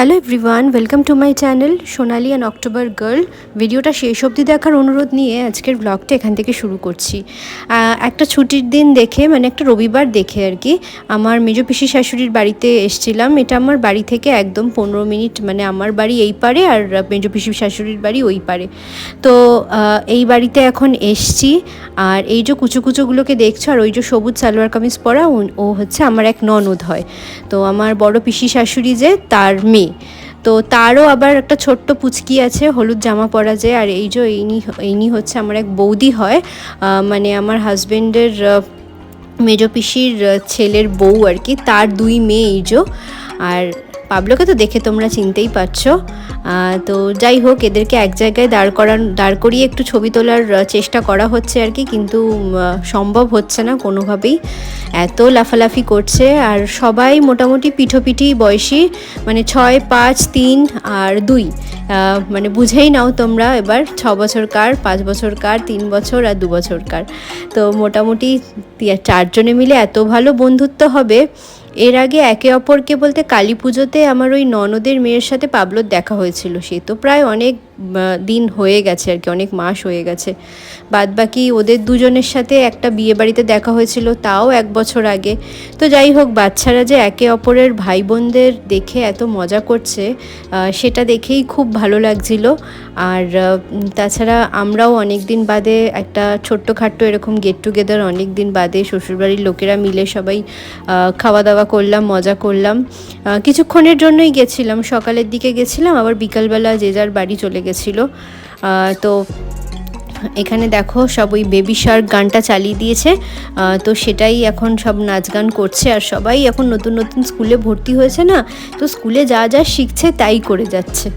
Hello everyone welcome to my channel Sonali and October girl ভিডিওটা শেষ অবধি দেখার অনুরোধ নিয়ে আজকের ব্লগটা এখান থেকে শুরু করছি। একটা ছুটির দিন দেখে মানে একটা রবিবার দেখে আর কি, আমার মেজো পিসি শাশুড়ির বাড়িতে এসছিলাম। এটা আমার বাড়ি থেকে একদম পনেরো মিনিট মানে আমার বাড়ি এই পারে আর মেজো পিসি শাশুড়ির বাড়ি ওই পারে। তো এই বাড়িতে এখন এসছি, আর এই যে কুচু কুচুগুলোকে দেখছ, আর ওই যে সবুজ সালোয়ার কামিজ পরা ও- হচ্ছে আমার এক ননদ হয়। তো আমার বড় পিসি শাশুড়ি যে, তার মেয়ে। তো তারও আবার একটা ছোট্ট পুচকি আছে, হলুদ জামা পরা যায় আর এই যে ইনি ইনি হচ্ছে আমার এক বৌদি হয়। মানে আমার হাজব্যান্ডের মেজো পিসির ছেলের বউ আর কি, তার দুই মেয়ে এই আর পাবলোকে তো দেখে তোমরা চিনতেই পারছ। তো যাই হোক, এদেরকে এক জায়গায় দাঁড় করান, দাঁড় করিয়ে একটু ছবি তোলার চেষ্টা করা হচ্ছে আর কি, কিন্তু সম্ভব হচ্ছে না কোনোভাবেই। এত লাফালাফি করছে আর সবাই মোটামুটি পিঠোপিঠি বয়সী মানে ছয়, পাঁচ, তিন আর দুই। মানে বুঝেই নাও তোমরা এবার ছ বছর কার, পাঁচ বছর কার, তিন বছর আর দু বছর কার। তো মোটামুটি চারজনে মিলে এত ভালো বন্ধুত্ব হবে এর আগে একে অপরকে বলতে কালী পুজোতে আমার ওই ননদের মেয়ের সাথে পাবলোর দেখা হয়েছিল। সে তো প্রায় অনেক দিন হয়ে গেছে আর কি, অনেক মাস হয়ে গেছে। বাদ বাকি ওদের দুজনের সাথে একটা বিয়ে বাড়িতে দেখা হয়েছিল তাও এক বছর আগে। তো যাই হোক, বাচ্চারা যে একে অপরের ভাই বোনদের দেখে এত মজা করছে সেটা দেখেই খুব ভালো লাগছিল। আর তাছাড়া আমরাও অনেক দিন বাদে একটা ছোট্টখাট্টো এরকম গেট টুগেদার অনেক দিন বাদে শ্বশুরবাড়ির লোকেরা মিলে সবাই খাওয়া দাওয়া করলাম, মজা করলাম। কিছুক্ষণের জন্যই গেছিলাম, সকালের দিকে গেছিলাম, আবার বিকালবেলা যে যার বাড়ি চলে গেছিল আহ, তো এখানে দেখো সব ওই বেবি শার্ক গানটা চালিয়ে দিয়েছে। তো সেটাই এখন সব নাচ গান করছে আর সবাই এখন নতুন নতুন স্কুলে ভর্তি হয়েছে না? তো স্কুলে যা যা শিখছে তাই করে যাচ্ছে।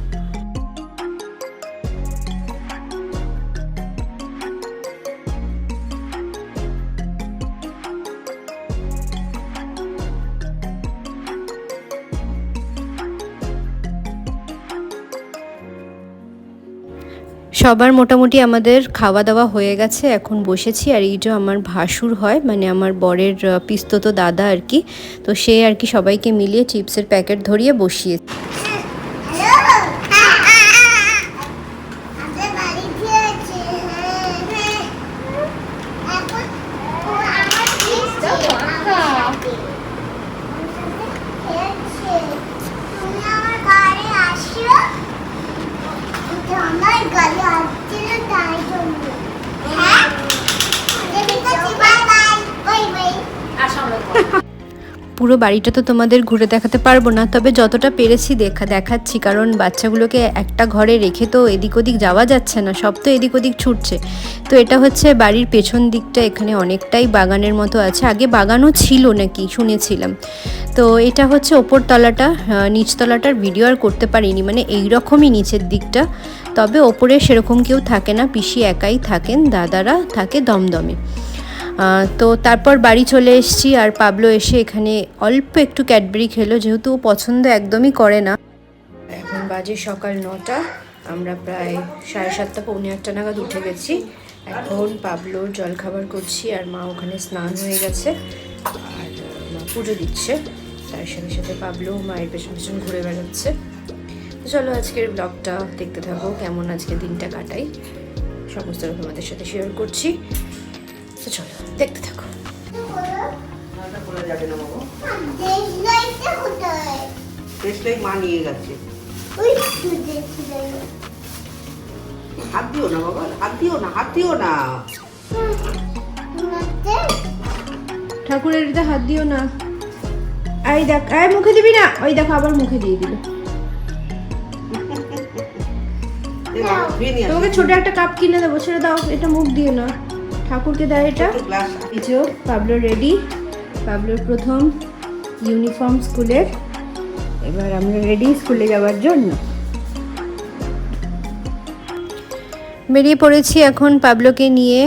সবার মোটামুটি আমাদের খাওয়া দাওয়া হয়ে গেছে, এখন বসেছি। আর এইটা আমার ভাসুর হয় মানে আমার বরের পিস্তত দাদা আর কি, তো সে আর কি সবাইকে মিলিয়ে চিপসের প্যাকেট ধরিয়ে বসিয়ে আমাদের বাড়ি ফিরেছে এখন ও আমার ফিরছে আমার সাথে। আমার সাথে খেলছে। তুমি আমার গাড়ি আসিও এটা আমার গাড়ি আসছিল তাই জন্য হ্যাঁ ঠিক আছে বাই বাই বাই বাই পুরো বাড়িটা তো তোমাদের ঘুরে দেখাতে পারব না, তবে যতটা পেরেছি দেখা, দেখাচ্ছি। কারণ বাচ্চাগুলোকে একটা ঘরে রেখে তো এদিক ওদিক যাওয়া যাচ্ছে না, সব তো এদিক ওদিক ছুটছে। তো এটা হচ্ছে বাড়ির পেছন দিকটা, এখানে অনেকটাই বাগানের মতো আছে। আগে বাগানও ছিল নাকি, শুনেছিলাম। তো এটা হচ্ছে ওপর তলাটা নিচতলাটার ভিডিও আর করতে পারিনি মানে এই রকমই নিচের দিকটা। তবে ওপরে সেরকম কেউ থাকে না, পিসি একাই থাকেন, দাদারা থাকে দমদমে। তো তারপর বাড়ি চলে এসেছি আর পাবলো এসে এখানে অল্প একটু ক্যাডবেরি খেলো, যেহেতু ও পছন্দ একদমই করে না। এখন বাজে সকাল নটা, আমরা প্রায় সাড়ে সাতটা, পৌনে আটটা নাগাদ উঠে গেছি। এখন পাবলোর জলখাবার করছি আর মা ওখানে স্নান হয়ে গেছে আর মা পুজো দিচ্ছে। তার সাথে সাথে পাবলো মায়ের পেছন পেছন ঘুরে বেড়াচ্ছে। চলো আজকের ব্লগটা দেখতে থাকো, কেমন আজকে দিনটা কাটাই। সমস্তটা তোমাদের সাথে শেয়ার করছি। দেখতে থাকো। দেশ লাইতে কোথায় টেস্টটাই মা নিয়ে গেছে। ওই তো দেশ লাইট হাত দিও না বাবা হাত দিও না হাত দিও না। ঠাকুরের হাত দিও না। এই দেখ এই মুখে দিবি না ওই দেখো আবার মুখে দিয়ে দিল তোমাকে ছোট একটা কাপ কিনে দেবো সেটা দাও এটা মুখ দিও না। ঠাকুরকে দেয় এটা। এই যে পাবলো রেডি। পাবলোর প্রথম ইউনিফর্ম স্কুলের এবার আমরা রেডি স্কুলে যাওয়ার জন্য। বেরিয়ে পড়েছি এখন পাবলোকে নিয়ে।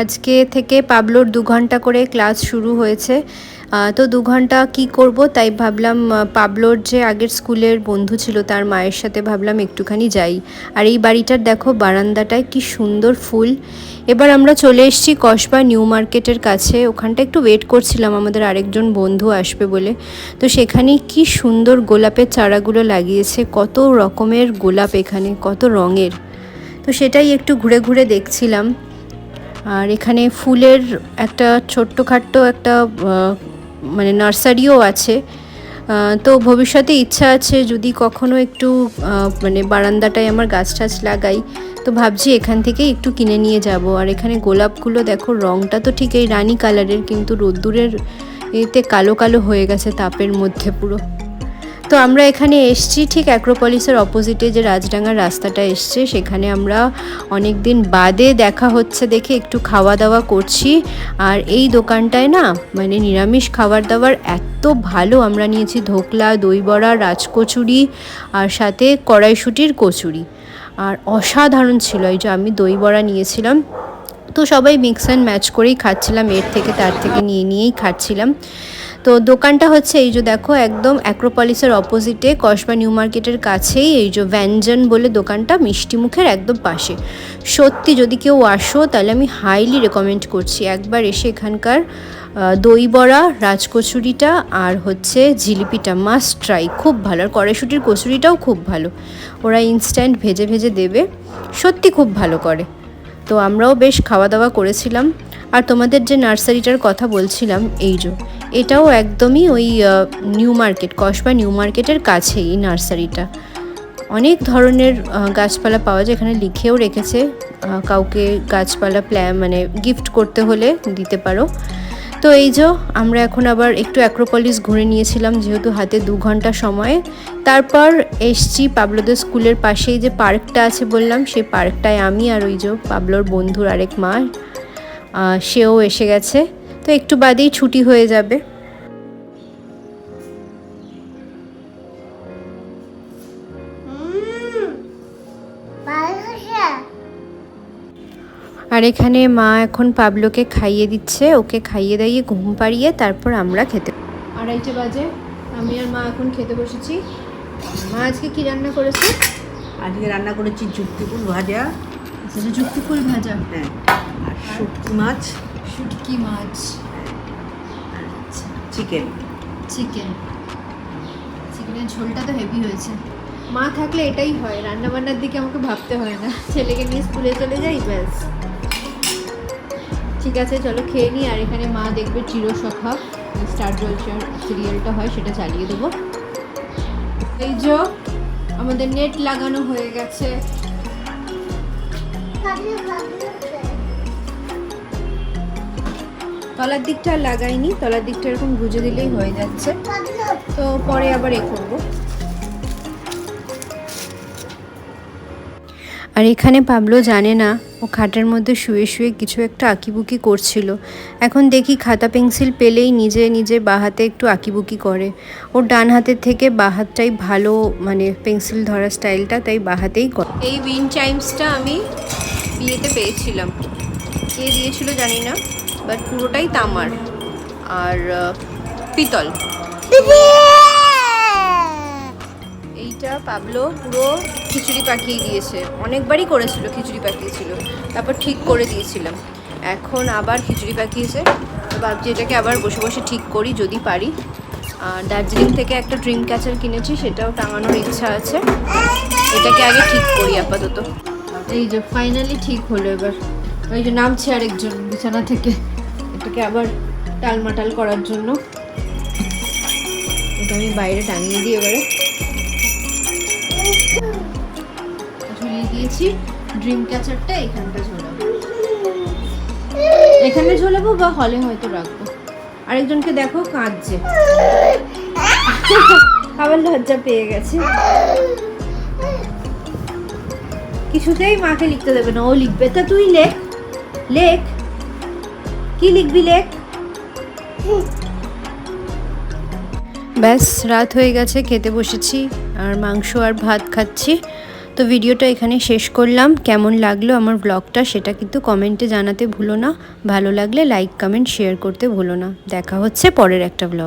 আজকে থেকে পাবলোর দু ঘণ্টা করে ক্লাস শুরু হয়েছে। তো দু ঘণ্টা কি করব? তাই ভাবলাম পাবলোর যে আগের স্কুলের বন্ধু ছিল তার মায়ের সাথে ভাবলাম একটুখানি যাই। আর এই বাড়িটার দেখো বারান্দাটায় কি সুন্দর ফুল। এবার আমরা চলে এসেছি কসবা নিউ মার্কেটের কাছে। ওখানটা একটু ওয়েট করছিলাম, আমাদের আরেকজন বন্ধু আসবে বলে। তো সেখানে কি সুন্দর গোলাপের চারাগুলো লাগিয়েছে, কত রকমের গোলাপ এখানে, কত রঙের। তো সেটাই একটু ঘুরে ঘুরে দেখছিলাম। আর এখানে ফুলের একটা ছোট্টখাট্ট একটা মানে নার্সারিও আছে। তো ভবিষ্যতে ইচ্ছা আছে যদি কখনো একটু মানে বারান্দাটায় আমার গাছ টাছ লাগাই, তো ভাবছি এখান থেকে একটু কিনে নিয়ে যাব। আর এখানে গোলাপগুলো দেখো রঙটা তো ঠিক এই রানী কালারের, কিন্তু রোদ্দুরের এতে কালো কালো হয়ে গেছে তাপের মধ্যে পুরো। তো আমরা এখানে এসছি, ঠিক অ্যাক্রোপলিসের অপোজিটে যে রাজডাঙ্গার রাস্তাটা এসছে, সেখানে আমরা অনেক দিন বাদে দেখা হচ্ছে দেখে একটু খাওয়া দাওয়া করছি। আর এই দোকানটায় না মানে নিরামিষ খাবার দাবার এত ভালো আমরা নিয়েছি, ধোকলা দই বড়া রাজকচুরি আর সাথে কড়াইশুটির কচুরি। আর অসাধারণ ছিল এই যে আমি দই বড়া নিয়েছিলাম। তো সবাই মিক্স অ্যান্ড ম্যাচ করেই খাচ্ছিলাম, এর থেকে তার থেকে নিয়ে নিয়েই খাচ্ছিলাম। তো দোকানটা হচ্ছে এই যে দেখো, একদম অ্যাক্রোপলিসের অপোজিটে কসবা নিউ মার্কেটের কাছেই এই যে ব্যঞ্জন বলে দোকানটা, মিষ্টি মুখের একদম পাশে। সত্যি যদি কেউ আসো, তাহলে আমি হাইলি রেকমেন্ড করছি। একবার এসে এখানকার দই বড়া রাজকচুরিটা আর হচ্ছে জিলিপিটা মাস্ট ট্রাই খুব ভালো। আর কড়াইশুটির কচুরিটাও খুব ভালো। ওরা ইনস্ট্যান্ট ভেজে ভেজে দেবে। সত্যি খুব ভালো করে। তো আমরাও বেশ খাওয়া দাওয়া করেছিলাম। আর তোমাদের যে নার্সারিটার কথা বলছিলাম, এই যে, এটাও একদমই ওই নিউ মার্কেট, কসবা নিউ মার্কেটের কাছেই এই নার্সারিটা। অনেক ধরনের গাছপালা পাওয়া যায়, এখানে লিখেও রেখেছে কাউকে গাছপালা প্ল্যা মানে গিফট করতে হলে দিতে পারো। তো এই যে, আমরা এখন আবার একটু অ্যাক্রোপলিস ঘুরে নিয়েছিলাম, যেহেতু হাতে দু ঘণ্টা সময়ে। তারপর এসছি পাবলোদের স্কুলের পাশেই যে পার্কটা আছে বললাম, সেই পার্কটায় আমি আর ওই যে পাবলোর বন্ধুর আরেক মা সেও এসে গেছে। তো একটু বাদেই ছুটি হয়ে যাবে? আর এখানে মা এখন পাবলোকে খাইয়ে দিচ্ছে। ওকে খাইয়ে দাইয়ে ঘুম পাড়িয়ে তারপর আমরা খেতে আড়াইটে বাজে। আমি আর মা এখন খেতে বসেছি। মা আজকে কি রান্না করেছে? আজকে রান্না করেছি যুক্তিপুর ভাজা। সেটা যুক্তি ফুল ভাজা। হ্যাঁ আর শুটকি মাছ। শুটকি মাছ। চিকেন। চিকেন। চিকেনের ঝোলটা তো হেভি হয়েছে। মা থাকলে এটাই হয় রান্না বান্নার দিকে আমাকে ভাবতে হয় না। ছেলেকে নিয়ে স্কুলে চলে যাই ব্যাস। ঠিক আছে চলো খেয়ে নিই আর এখানে মা দেখবে চিরসখা স্টার জলচার সিরিয়ালটা হয় সেটা চালিয়ে দেবো। এই যে আমাদের নেট লাগানো হয়ে গেছে। তলার দিকটা লাগাইনি, তলার দিকটা এরকম গুজে দিলেই হয়ে যাচ্ছে। তো পরে আবার এ করব। আর এখানে পাবলো জানে না, ও খাটের মধ্যে শুয়ে শুয়ে কিছু একটা আঁকিবুকি করছিল। এখন দেখি খাতা পেন্সিল পেলেই নিজে নিজে বাঁ হাতে একটু আঁকিবুকি করে। ওর ডান হাতের থেকে বাঁ হাতটাই ভালো মানে পেন্সিল ধরার স্টাইলটা তাই বাঁ হাতেই করে এই উইন চাইমসটা আমি বিয়েতে পেয়েছিলাম। কে দিয়েছিল জানি না বাট পুরোটাই তামার। আর পিতল। পাবলো পুরো খিচুড়ি পাকিয়ে দিয়েছে। অনেকবারই করেছিল, খিচুড়ি পাকিয়েছিল। তারপর ঠিক করে দিয়েছিলাম। এখন আবার খিচুড়ি পাকিয়েছে। তো ভাবছি এটাকে আবার বসে বসে ঠিক করি যদি পারি। আর দার্জিলিং থেকে একটা ড্রিম ক্যাচার কিনেছি, সেটাও টাঙানোর ইচ্ছা আছে। এটাকে আগে ঠিক করি আপাতত। এই যে ফাইনালি ঠিক হলো এবার। ওই যে নামছে আরেকজন বিছানা থেকে। এটাকে আবার টালমাটাল করার জন্য। এটা আমি বাইরে টাঙিয়ে দিই এবারে। দিয়েছি। ড্রিম ক্যাচারটা এখানটা ঝোলাবো। এখানে ঝোলাবো বা হলে হয়তো রাখব। আরেকজনকে দেখো কাঁদছে। আবার লজ্জা পেয়ে গেছে। কিছুতেই মাকে লিখতে দেবে না। ও লিখবে। তা তুই লেখ। লেখ। কি লিখবি লেখ? ব্যাস, রাত হয়ে গেছে। খেতে বসেছি। আর মাংস আর ভাত খাচ্ছি। তো ভিডিওটা এখানে শেষ করলাম। কেমন লাগল আমার ব্লগটা সেটা কিন্তু কমেন্টে জানাতে ভুলো না। ভালো লাগলে লাইক কমেন্ট শেয়ার করতে ভুলো না। দেখা হচ্ছে পরের একটা ব্লগ